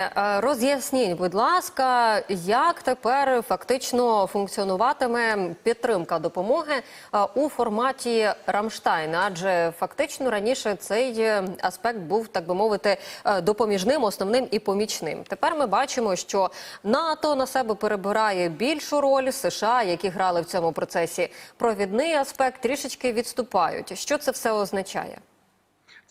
Е, Роз'ясніть, будь ласка, як тепер фактично функціонуватиме підтримка допомоги е, у форматі Рамштайн? Адже фактично раніше цей е, аспект був, так би мовити, е, допоміжним, основним і помічним. Тепер ми бачимо, що НАТО на себе перебирає більшу роль. США, які грали в цьому процесі провідний аспект, трішечки відступають. Що це все означає?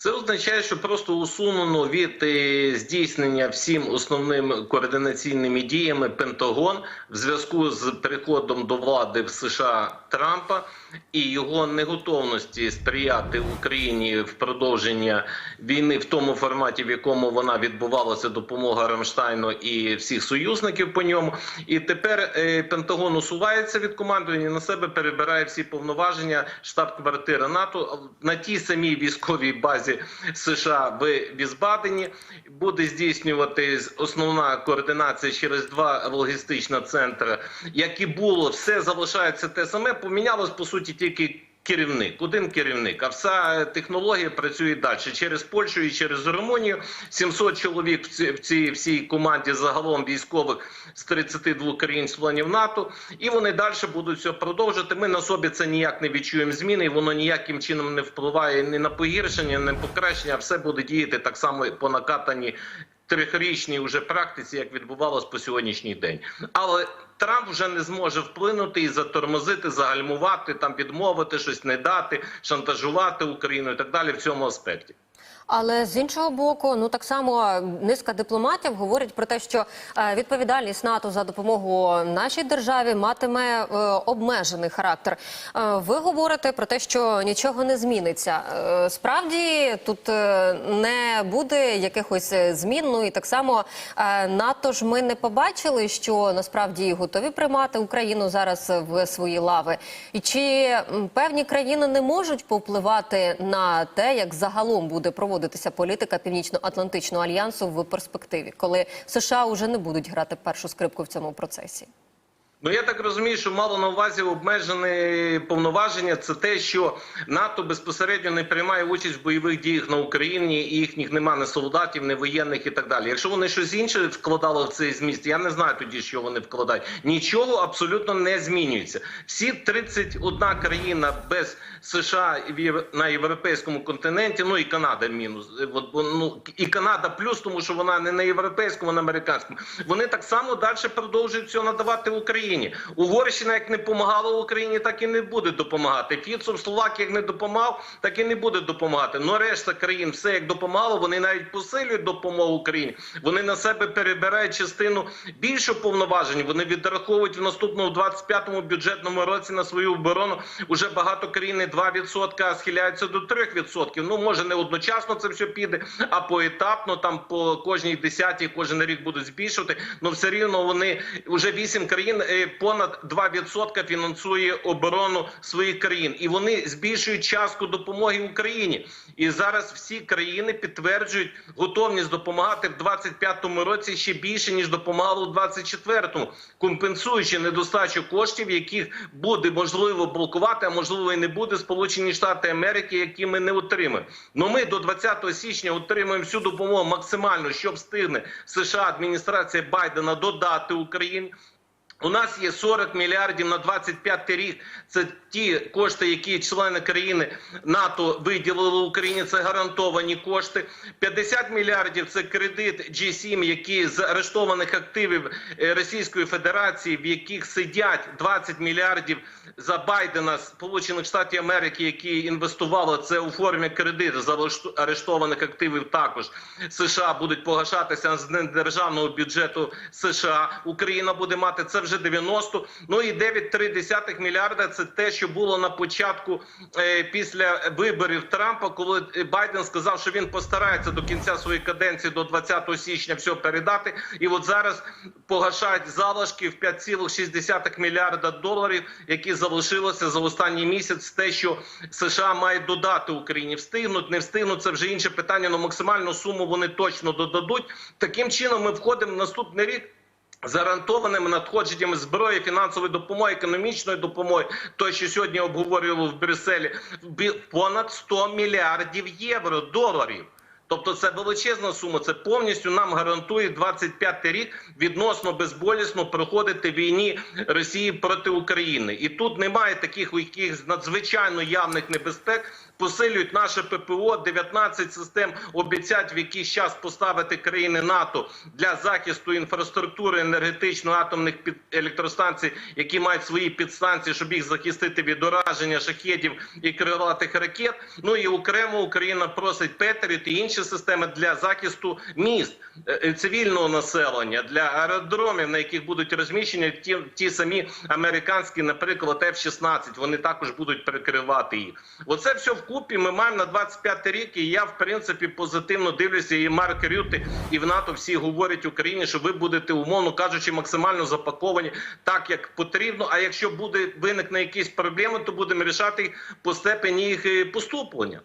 Це означає, що просто усунено від е, здійснення всім основним координаційними діями Пентагон в зв'язку з переходом до влади в США Трампа і його неготовності сприяти Україні в продовження війни в тому форматі, в якому вона відбувалася, допомога Рамштайну і всіх союзників по ньому. І тепер е, Пентагон усувається від командування на себе, перебирає всі повноваження штаб-квартири НАТО на тій самій військовій базі. США в Візбадені буде здійснювати основна координація через два логістичні центри. Як і було, все залишається те саме. Помінялось по суті тільки. Керівник, один керівник, а вся технологія працює далі через Польщу і через Румунію. 700 чоловік в цій, всій команді загалом військових з 32 країн-членів НАТО, і вони далі будуть все продовжувати. Ми на собі це ніяк не відчуємо зміни, і воно ніяким чином не впливає ні на погіршення, ні на покращення. Все буде діяти так само по накатанні трьохрічній уже практиці, як відбувалось по сьогоднішній день. Але Трамп вже не зможе вплинути і затормозити, загальмувати, там відмовити щось не дати, шантажувати Україну і так далі в цьому аспекті. Але з іншого боку, ну так само низка дипломатів говорять про те, що е, відповідальність НАТО за допомогу нашій державі матиме е, обмежений характер. Е, ви говорите про те, що нічого не зміниться. Справді тут не буде якихось змін. Ну і так само НАТО ж ми не побачили, що насправді готові приймати Україну зараз в свої лави. І чи певні країни не можуть повпливати на те, як загалом буде проводитися політика Північно-Атлантичного альянсу в перспективі, коли США вже не будуть грати першу скрипку в цьому процесі? Ну я так розумію, що мало на увазі обмежені повноваження. Це те, що НАТО безпосередньо не приймає участь в бойових діях на Україні, і їхніх нема не солдатів, не воєнних і так далі. Якщо вони щось інше вкладали в цей зміст, я не знаю тоді, що вони вкладають. Нічого абсолютно не змінюється. Всі 31 країна без США на європейському континенті, ну і Канада мінус. От, ну і Канада плюс, тому що вона не на європейському, а на американському. Вони так само далі продовжують все надавати Україні. Угорщина як не допомагала Україні, так і не буде допомагати. Фіцов Словакія як не допомагав, так і не буде допомагати. Ну решта країн все як допомагало. Вони навіть посилюють допомогу Україні. Вони на себе перебирають частину більше повноважень. Вони відраховують в наступному 25-му бюджетному році на свою оборону. Уже багато країн не 2%, а схиляються до 3%. Ну може не одночасно це все піде, а поетапно там по кожній десятій кожен рік будуть збільшувати. Ну все рівно вони вже 8 країн понад 2% фінансує оборону своїх країн, і вони збільшують частку допомоги Україні. І зараз всі країни підтверджують готовність допомагати в 25-му році ще більше ніж допомагало у 24-му, компенсуючи недостачу коштів, яких буде можливо блокувати, а можливо і не буде Сполучені Штати Америки, які ми не отримаємо. Ну ми до 20 січня отримуємо всю допомогу максимально, що встигне США адміністрація Байдена додати Україні. У нас є 40 мільярдів на 25 рік. Це ті кошти, які члени країни НАТО виділили Україні. Це гарантовані кошти. 50 мільярдів це кредит G7, які з арештованих активів Російської Федерації, в яких сидять 20 мільярдів за Байдена Сполучених Штатів Америки, які інвестували це у формі кредиту за арештованих активів. Також США будуть погашатися з державного бюджету США. Україна буде мати це вже вже 90. Ну і 9,3 мільярда. Це те, що було на початку е, після виборів Трампа, коли Байден сказав, що він постарається до кінця своєї каденції до 20 січня все передати. І от зараз погашають залишки в 5,6 мільярда доларів, які залишилося за останній місяць. Те, що США мають додати Україні, встигнуть, не встигнуть. Це вже інше питання. але максимальну суму вони точно додадуть. Таким чином ми входимо в наступний рік. З гарантованими надходженнями зброї, фінансової допомоги, економічної допомоги, той, що сьогодні обговорювали в Брюсселі, понад 100 мільярдів євро доларів. Тобто це величезна сума. Це повністю нам гарантує 25 рік відносно безболісно проходити війні Росії проти України. І тут немає таких якихось надзвичайно явних небезпек. Посилюють наше ППО, 19 систем обіцяють в якийсь час поставити країни НАТО для захисту інфраструктури енергетичної атомних електростанцій, які мають свої підстанції, щоб їх захистити від ураження шахедів і крилатих ракет. Ну і окремо Україна просить Петріт і інші системи для захисту міст е, е, цивільного населення для аеродромів, на яких будуть розміщені ті, ті самі американські, наприклад, F-16, Вони також будуть перекривати їх. Оце все вкупі ми маємо на 25 рік. І я в принципі позитивно дивлюся. І Марк Рюти, і в НАТО всі говорять Україні, що ви будете умовно кажучи максимально запаковані так, як потрібно. А якщо буде виникне якісь проблеми, то будемо рішати по степені їх е, поступлення.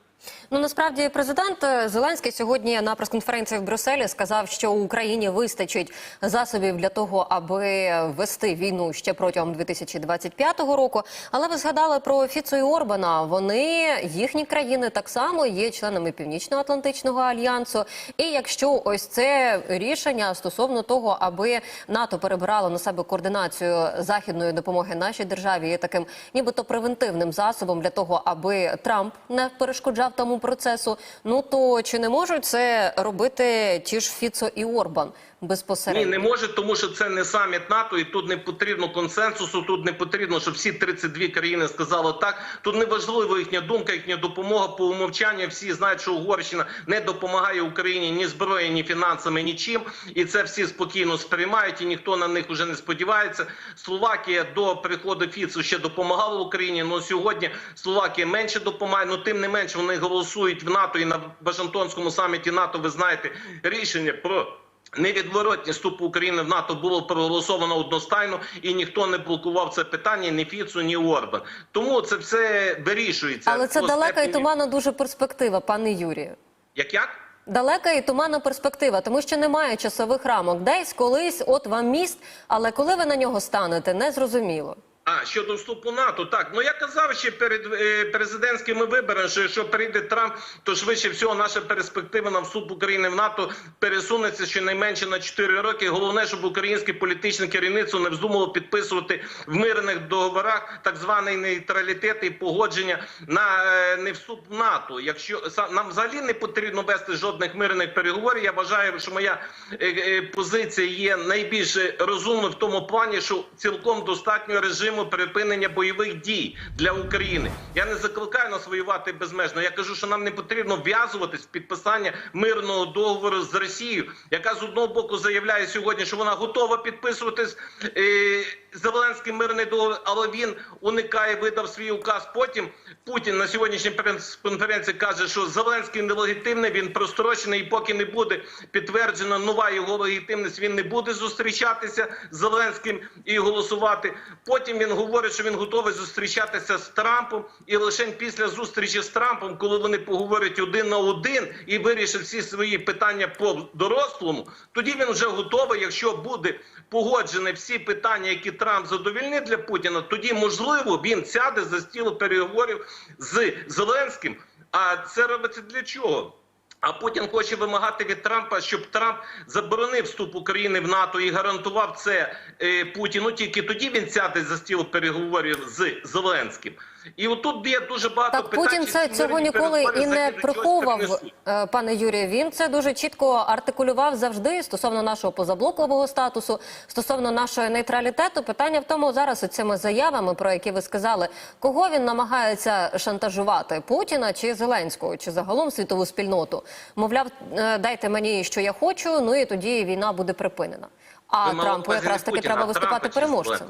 Ну насправді президент е, Зеленський сьогодні на прес-конференції в Брюсселі сказав, що Україні вистачить засобів для того, аби вести війну ще протягом 2025 року. Але ви згадали про Фіцо і Орбана. Вони їхні країни так само є членами Північно-Атлантичного альянсу. І якщо ось це рішення стосовно того, аби НАТО перебирало на себе координацію західної допомоги нашій державі, є таким нібито превентивним засобом для того, аби Трамп не перешкоджав тому процесу. Ну то чи не можуть це робити ті ж Фіцо і Орбан безпосередньо? Ні, не може, тому що це не саміт НАТО, і тут не потрібно консенсусу. Тут не потрібно, щоб всі 32 країни сказали так. Тут не важлива їхня думка, їхня допомога по умовчанню. Всі знають, що Угорщина не допомагає Україні ні зброєю, ні фінансами, нічим. І це всі спокійно сприймають, і ніхто на них уже не сподівається. Словакія до приходу Фіцу ще допомагала Україні. але сьогодні Словакія менше допомагає. Ну тим не менше вони голосують в НАТО і на Вашингтонському саміті НАТО. Ви знаєте рішення про. Невідворотні вступ України в НАТО було проголосовано одностайно, і ніхто не блокував це питання ні Фіцу, ні Орбан. Тому це все вирішується. Але це далека і степені- туманна дуже перспектива, пане Юрію. Як як? Далека і туманна перспектива, тому що немає часових рамок. Десь колись, от вам міст, але коли ви на нього станете, не зрозуміло. А щодо вступу НАТО, так ну я казав ще перед е, президентськими виборами, що якщо прийде Трамп, то швидше всього наша перспектива на вступ України в НАТО пересунеться щонайменше на 4 роки. Головне, щоб українське політичне керівництво не вздумало підписувати в мирних договорах так званий нейтралітет і погодження на е, не вступ в НАТО. Якщо нам взагалі не потрібно вести жодних мирних переговорів, я вважаю, що моя е, е, позиція є найбільш розумною в тому плані, що цілком достатньо режиму припинення бойових дій для України. Я не закликаю нас воювати безмежно. Я кажу, що нам не потрібно в'язуватись в підписання мирного договору з Росією, яка з одного боку заявляє сьогодні, що вона готова підписуватись е, Зеленський мирний договор, але він уникає, видав свій указ. Потім Путін на сьогоднішній прес-конференції каже, що Зеленський нелегітимний, він прострочений, і поки не буде підтверджена нова його легітимність, він не буде зустрічатися з Зеленським і голосувати. Потім він говорить, що він готовий зустрічатися з Трампом, і лише після зустрічі з Трампом, коли вони поговорять один на один і вирішать всі свої питання по дорослому, тоді він вже готовий, якщо буде погоджені всі питання, які Трамп задовільнить для Путіна, тоді можливо він сяде за стіл переговорів з Зеленським. А це робиться для чого? А Путін хоче вимагати від Трампа, щоб Трамп заборонив вступ України в НАТО і гарантував це е, Путіну. Тільки тоді він сяде за стіл переговорів з Зеленським. І отут є дуже багато Так, питань. Путін це цього ніколи і не приховував, е, пане Юрію. Він це дуже чітко артикулював завжди стосовно нашого позаблокового статусу, стосовно нашого нейтралітету. Питання в тому зараз цими заявами, про які ви сказали, кого він намагається шантажувати Путіна чи Зеленського, чи загалом світову спільноту. Мовляв, е, дайте мені, що я хочу, ну і тоді війна буде припинена. А Ви Трампу якраз таки треба виступати переможцем.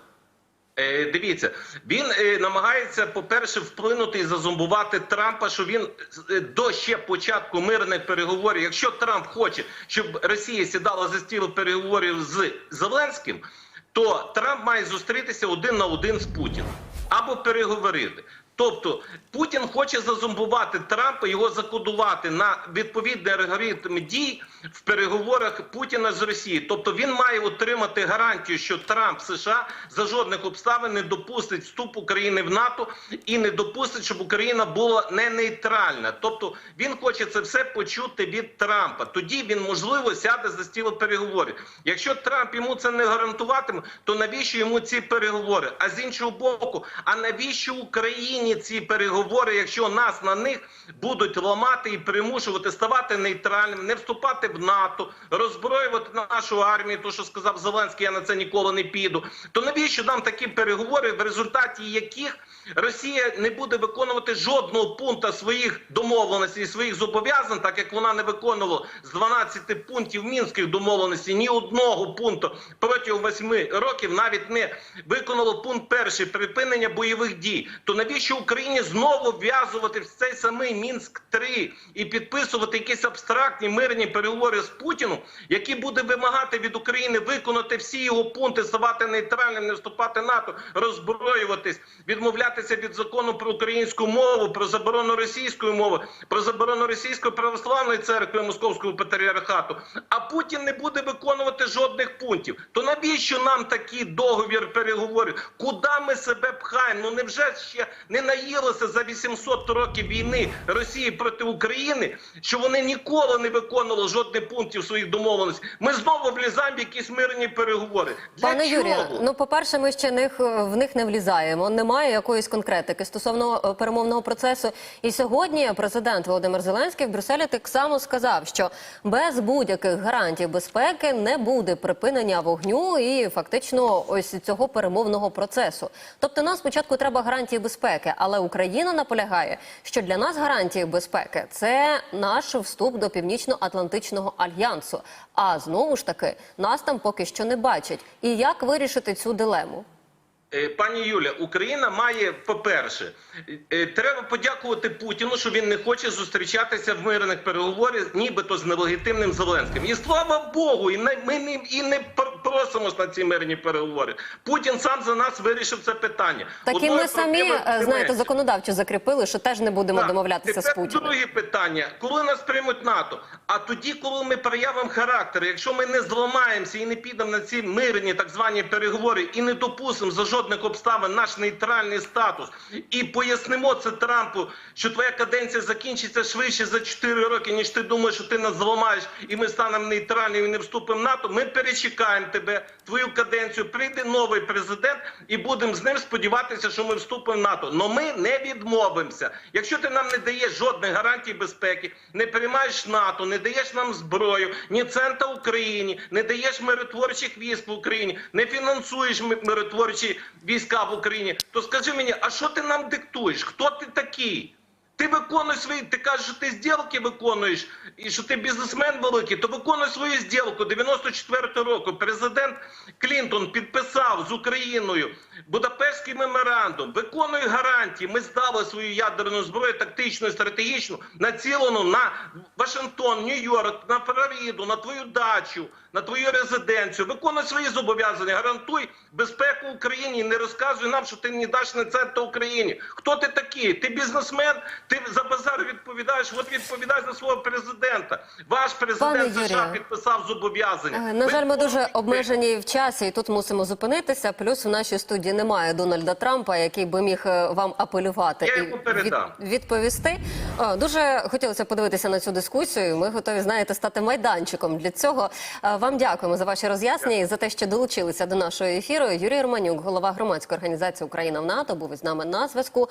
Е, дивіться, він е, намагається, по-перше, вплинути і зазомбувати Трампа, що він е, до ще початку мирних переговорів, якщо Трамп хоче, щоб Росія сідала за стіл переговорів з Зеленським, то Трамп має зустрітися один на один з Путіним або переговорити. Тобто Путін хоче зазумбувати Трампа, його закодувати на відповідний алгоритм дій в переговорах Путіна з Росією. Тобто він має отримати гарантію, що Трамп США за жодних обставин не допустить вступ України в НАТО і не допустить, щоб Україна була не нейтральна. Тобто він хоче це все почути від Трампа. Тоді він можливо сяде за стіл переговорів. Якщо Трамп йому це не гарантуватиме, то навіщо йому ці переговори? А з іншого боку, а навіщо Україні ці переговори, якщо нас на них будуть ламати і примушувати ставати нейтральним, не вступати в НАТО, роззброювати нашу армію, то що сказав Зеленський, я на це ніколи не піду. То навіщо нам такі переговори, в результаті яких Росія не буде виконувати жодного пункту своїх домовленостей, своїх зобов'язань, так як вона не виконувала з 12 пунктів мінських домовленостей ні одного пункту протягом 8 років, навіть не виконала пункт перший припинення бойових дій. То навіщо Україні знову вв'язувати в цей самий мінськ 3 і підписувати якісь абстрактні мирні переговори з Путіном, які буде вимагати від України виконати всі його пункти, ставати нейтральним, не вступати НАТО, роззброюватись, відмовлятися від закону про українську мову, про заборону російської мови, про заборону російської православної церкви Московського патріархату. А Путін не буде виконувати жодних пунктів. То навіщо нам такий договір переговорів? Куди ми себе пхаємо? Ну невже ще не наїлося за 800 років війни Росії проти України, що вони ніколи не виконували жодних пунктів своїх домовленостей? Ми знову влізаємо в якісь мирні переговори. Для Пане чого? Юрію, ну по-перше, ми ще них, в них не влізаємо. Немає якоїсь конкретики стосовно е, перемовного процесу. І сьогодні президент Володимир Зеленський в Брюсселі так само сказав, що без будь-яких гарантій безпеки не буде припинення вогню і фактично ось цього перемовного процесу. Тобто, нам спочатку треба гарантії безпеки, але Україна наполягає, що для нас гарантії безпеки це наш вступ до північно-атлантичного альянсу. А знову ж таки, нас там поки що не бачать. І як вирішити цю дилему? Е, Пані Юля, Україна має, по-перше, е, треба подякувати Путіну, що він не хоче зустрічатися в мирних переговорах, нібито з нелегітимним Зеленським. І слава Богу, і не, ми не, і не пр- просимось на ці мирні переговори. Путін сам за нас вирішив це питання. Так і ми самі е, знаєте менше. законодавчо закріпили, що теж не будемо Так. домовлятися з Тепер Путіним. Друге питання: коли нас приймуть НАТО? А тоді, коли ми проявимо характер, якщо ми не зламаємося і не підемо на ці мирні так звані переговори і не допустимо за жодних обставин наш нейтральний статус і пояснимо це Трампу, що твоя каденція закінчиться швидше за 4 роки, ніж ти думаєш, що ти нас зламаєш, і ми станемо нейтральними і не вступимо в НАТО. Ми перечекаємо тебе, твою каденцію. Прийде новий президент, і будемо з ним сподіватися, що ми вступимо в НАТО. Но ми не відмовимося. Якщо ти нам не даєш жодних гарантій безпеки, не приймаєш НАТО, не даєш нам зброю, ні цента Україні, не даєш миротворчих військ в Україні, не фінансуєш ми- миротворчі війська в Україні, то скажи мені, а що ти нам диктуєш? Хто ти такий? Ти виконуй свої, ти кажеш, що ти зділки виконуєш, і що ти бізнесмен великий, то виконуй свою зділку. 94 року президент Клінтон підписав з Україною Будапештський меморандум. Виконуй гарантії. Ми здали свою ядерну зброю, тактичну і стратегічну, націлену на Вашингтон, Нью-Йорк, на Флориду, на твою дачу, на твою резиденцію. Виконуй свої зобов'язання, гарантуй безпеку Україні. і Не розказуй нам, що ти не даш на центр Україні. Хто ти такий? Ти бізнесмен? Ти за базар відповідаєш? От відповідай за свого президента. Ваш президент Пане США Юрію, підписав зобов'язання. Е, На жаль, ми дуже обмежені в часі, і тут мусимо зупинитися. Плюс в нашій студії немає Дональда Трампа, який би міг е, вам апелювати Я і йому передам. відповісти. Е, Дуже хотілося подивитися на цю дискусію. Ми готові, знаєте, стати майданчиком для цього. Е, Вам дякуємо за ваші роз'яснення і за те, що долучилися до нашого ефіру. Юрій Романюк, голова громадської організації Україна в НАТО, був із нами на зв'язку.